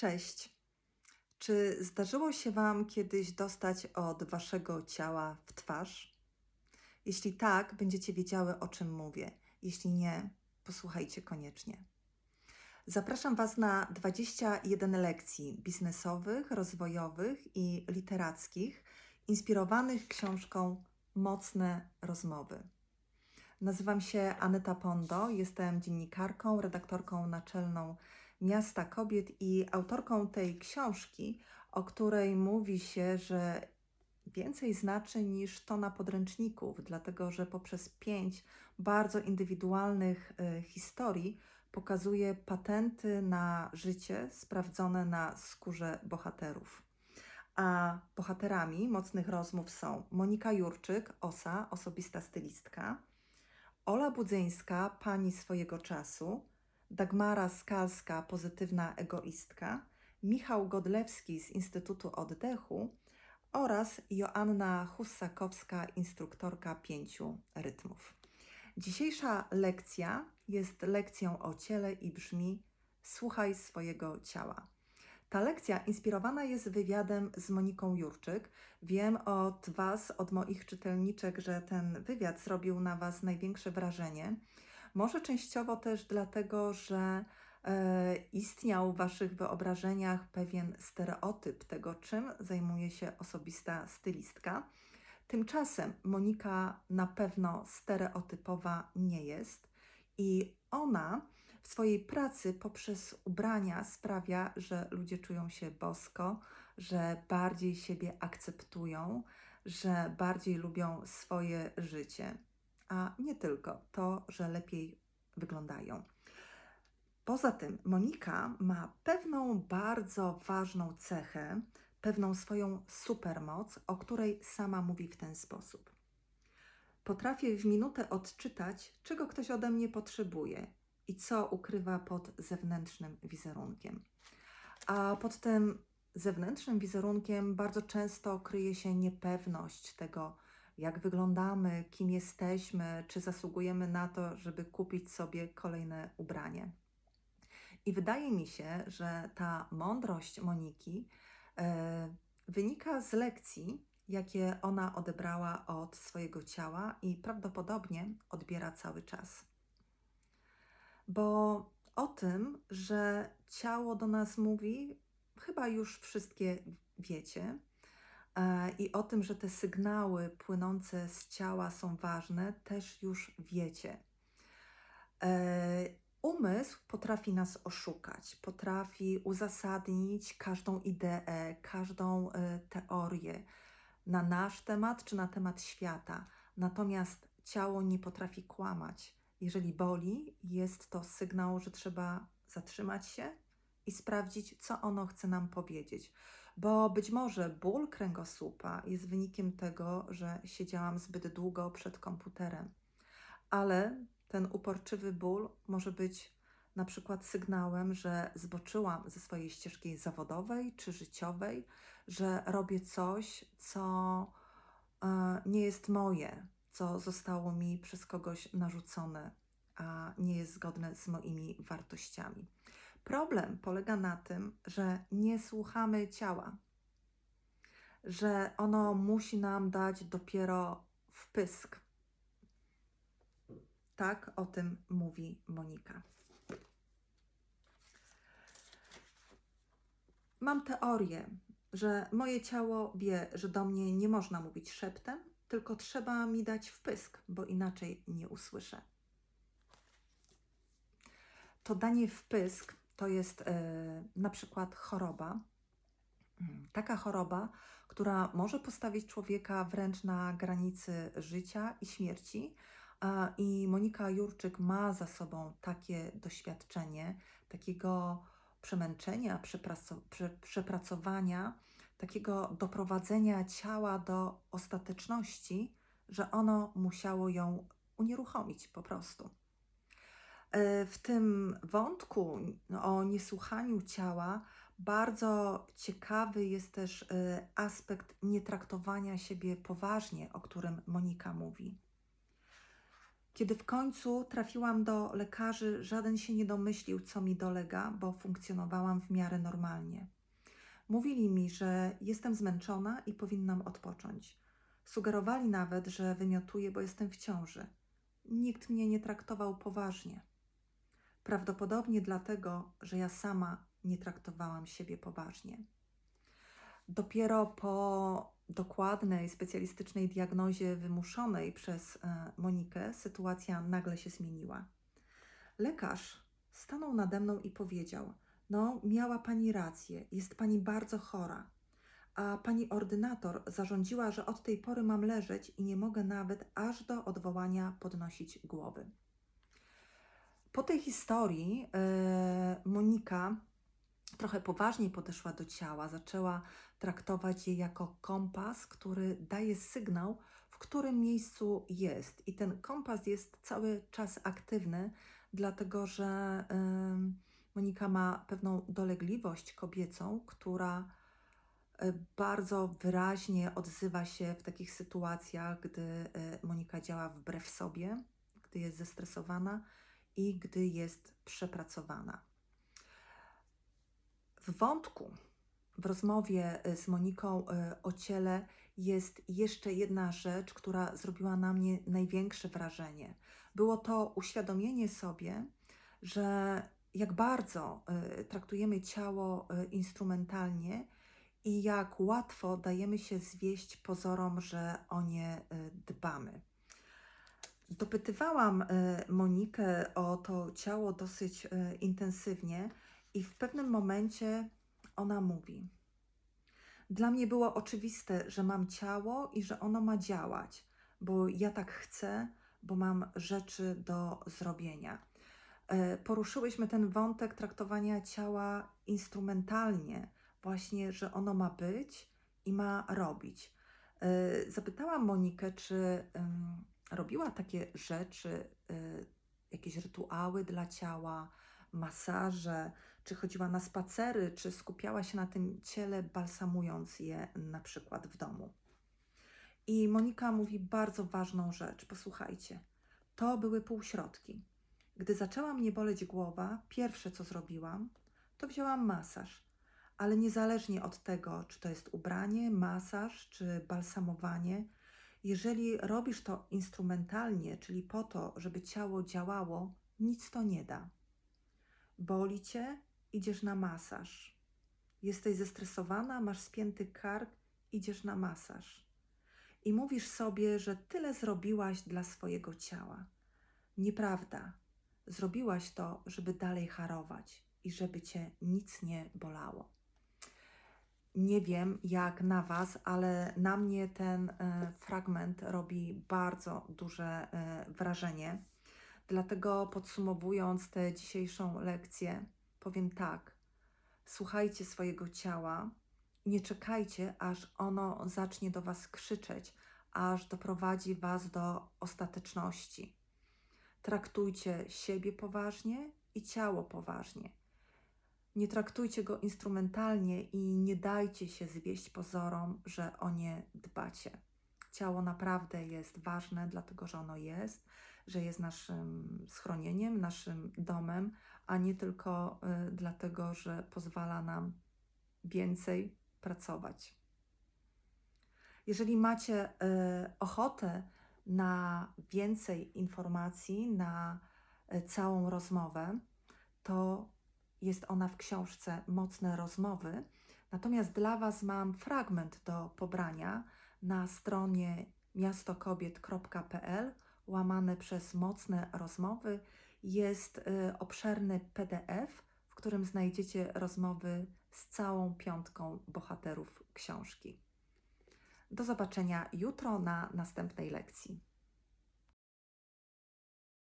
Cześć. Czy zdarzyło się Wam kiedyś dostać od Waszego ciała w twarz? Jeśli tak, będziecie wiedziały, o czym mówię. Jeśli nie, posłuchajcie koniecznie. Zapraszam Was na 21 lekcji biznesowych, rozwojowych i literackich, inspirowanych książką Mocne rozmowy. Nazywam się Aneta Pondo, jestem dziennikarką, redaktorką naczelną Miasta Kobiet i autorką tej książki, o której mówi się, że więcej znaczy niż to na podręczników, dlatego że poprzez pięć bardzo indywidualnych y, historii pokazuje patenty na życie sprawdzone na skórze bohaterów. A bohaterami mocnych rozmów są Monika Jurczyk, OSA, osobista stylistka, Ola Budzyńska, pani swojego czasu, Dagmara Skalska, pozytywna egoistka, Michał Godlewski z Instytutu Oddechu oraz Joanna Hussakowska, instruktorka pięciu rytmów. Dzisiejsza lekcja jest lekcją o ciele i brzmi Słuchaj swojego ciała. Ta lekcja inspirowana jest wywiadem z Moniką Jurczyk. Wiem od Was, od moich czytelniczek, że ten wywiad zrobił na Was największe wrażenie. Może częściowo też dlatego, że e, istniał w Waszych wyobrażeniach pewien stereotyp tego, czym zajmuje się osobista stylistka. Tymczasem Monika na pewno stereotypowa nie jest i ona w swojej pracy poprzez ubrania sprawia, że ludzie czują się bosko, że bardziej siebie akceptują, że bardziej lubią swoje życie a nie tylko to, że lepiej wyglądają. Poza tym, Monika ma pewną bardzo ważną cechę, pewną swoją supermoc, o której sama mówi w ten sposób. Potrafię w minutę odczytać, czego ktoś ode mnie potrzebuje i co ukrywa pod zewnętrznym wizerunkiem. A pod tym zewnętrznym wizerunkiem bardzo często kryje się niepewność tego, jak wyglądamy, kim jesteśmy, czy zasługujemy na to, żeby kupić sobie kolejne ubranie. I wydaje mi się, że ta mądrość Moniki e, wynika z lekcji, jakie ona odebrała od swojego ciała i prawdopodobnie odbiera cały czas. Bo o tym, że ciało do nas mówi, chyba już wszystkie wiecie. E, I o tym, że te sygnały płynące z ciała są ważne, też już wiecie. E, umysł potrafi nas oszukać, potrafi uzasadnić każdą ideę, każdą e, teorię na nasz temat czy na temat świata. Natomiast ciało nie potrafi kłamać. Jeżeli boli, jest to sygnał, że trzeba zatrzymać się i sprawdzić, co ono chce nam powiedzieć bo być może ból kręgosłupa jest wynikiem tego, że siedziałam zbyt długo przed komputerem, ale ten uporczywy ból może być na przykład sygnałem, że zboczyłam ze swojej ścieżki zawodowej czy życiowej, że robię coś, co e, nie jest moje, co zostało mi przez kogoś narzucone, a nie jest zgodne z moimi wartościami. Problem polega na tym, że nie słuchamy ciała, że ono musi nam dać dopiero wpysk. Tak o tym mówi Monika. Mam teorię, że moje ciało wie, że do mnie nie można mówić szeptem, tylko trzeba mi dać wpysk, bo inaczej nie usłyszę. To danie wpysk to jest e, na przykład choroba. Taka choroba, która może postawić człowieka wręcz na granicy życia i śmierci. I Monika Jurczyk ma za sobą takie doświadczenie, takiego przemęczenia, przepracowania, takiego doprowadzenia ciała do ostateczności, że ono musiało ją unieruchomić po prostu. E, w tym wątku o niesłuchaniu ciała bardzo ciekawy jest też e, aspekt nietraktowania siebie poważnie, o którym Monika mówi. Kiedy w końcu trafiłam do lekarzy, żaden się nie domyślił, co mi dolega, bo funkcjonowałam w miarę normalnie. Mówili mi, że jestem zmęczona i powinnam odpocząć. Sugerowali nawet, że wymiotuję, bo jestem w ciąży. Nikt mnie nie traktował poważnie. Prawdopodobnie dlatego, że ja sama nie traktowałam siebie poważnie. Dopiero po dokładnej, specjalistycznej diagnozie wymuszonej przez e, Monikę sytuacja nagle się zmieniła. Lekarz stanął nade mną i powiedział: No, miała pani rację, jest pani bardzo chora. A pani ordynator zarządziła, że od tej pory mam leżeć i nie mogę nawet aż do odwołania podnosić głowy. Po tej historii e, Monika trochę poważniej podeszła do ciała, zaczęła traktować je jako kompas, który daje sygnał, w którym miejscu jest. I ten kompas jest cały czas aktywny, dlatego że ym, Monika ma pewną dolegliwość kobiecą, która y, bardzo wyraźnie odzywa się w takich sytuacjach, gdy Monika działa wbrew sobie, gdy jest zestresowana i gdy jest przepracowana. W wątku, w rozmowie y, z Moniką y, o ciele jest jeszcze jedna rzecz, która zrobiła na mnie największe wrażenie. Było to uświadomienie sobie, że jak bardzo y, traktujemy ciało instrumentalnie i jak łatwo dajemy się zwieść pozorom, że o nie dbamy. Dopytywałam y, Monikę o to ciało dosyć y, intensywnie i w pewnym momencie ona mówi: Dla mnie było oczywiste, że mam ciało i że ono ma działać, bo ja tak chcę, bo mam rzeczy do zrobienia. E, Poruszyłyśmy ten wątek traktowania ciała instrumentalnie, właśnie, że ono ma być i ma robić. E, Zapytałam Monikę, czy robiła takie rzeczy, e, jakieś rytuały dla ciała, masaże, czy chodziła na spacery, czy skupiała się na tym ciele, balsamując je na przykład w domu. I Monika mówi bardzo ważną rzecz. Posłuchajcie, to były półśrodki. Gdy zaczęła mnie boleć głowa, pierwsze co zrobiłam, to wzięłam masaż. Ale niezależnie od tego, czy to jest ubranie, masaż czy balsamowanie, jeżeli robisz to instrumentalnie, czyli po to, żeby ciało działało, nic to nie da. Boli cię, idziesz na masaż. Jesteś zestresowana, masz spięty kark, idziesz na masaż. I mówisz sobie, że tyle zrobiłaś dla swojego ciała. Nieprawda. Zrobiłaś to, żeby dalej harować i żeby cię nic nie bolało. Nie wiem jak na Was, ale na mnie ten e, fragment robi bardzo duże e, wrażenie. Dlatego podsumowując tę dzisiejszą lekcję, powiem tak: słuchajcie swojego ciała, nie czekajcie, aż ono zacznie do Was krzyczeć, aż doprowadzi Was do ostateczności. Traktujcie siebie poważnie i ciało poważnie. Nie traktujcie go instrumentalnie i nie dajcie się zwieść pozorom, że o nie dbacie. Ciało naprawdę jest ważne, dlatego że ono jest, że jest naszym schronieniem, naszym domem, a nie tylko y, dlatego, że pozwala nam więcej pracować. Jeżeli macie y, ochotę na więcej informacji, na y, całą rozmowę, to jest ona w książce Mocne rozmowy. Natomiast dla Was mam fragment do pobrania na stronie miastokobiet.pl łamane przez mocne rozmowy. Jest y, obszerny PDF, w którym znajdziecie rozmowy z całą piątką bohaterów książki. Do zobaczenia jutro na następnej lekcji.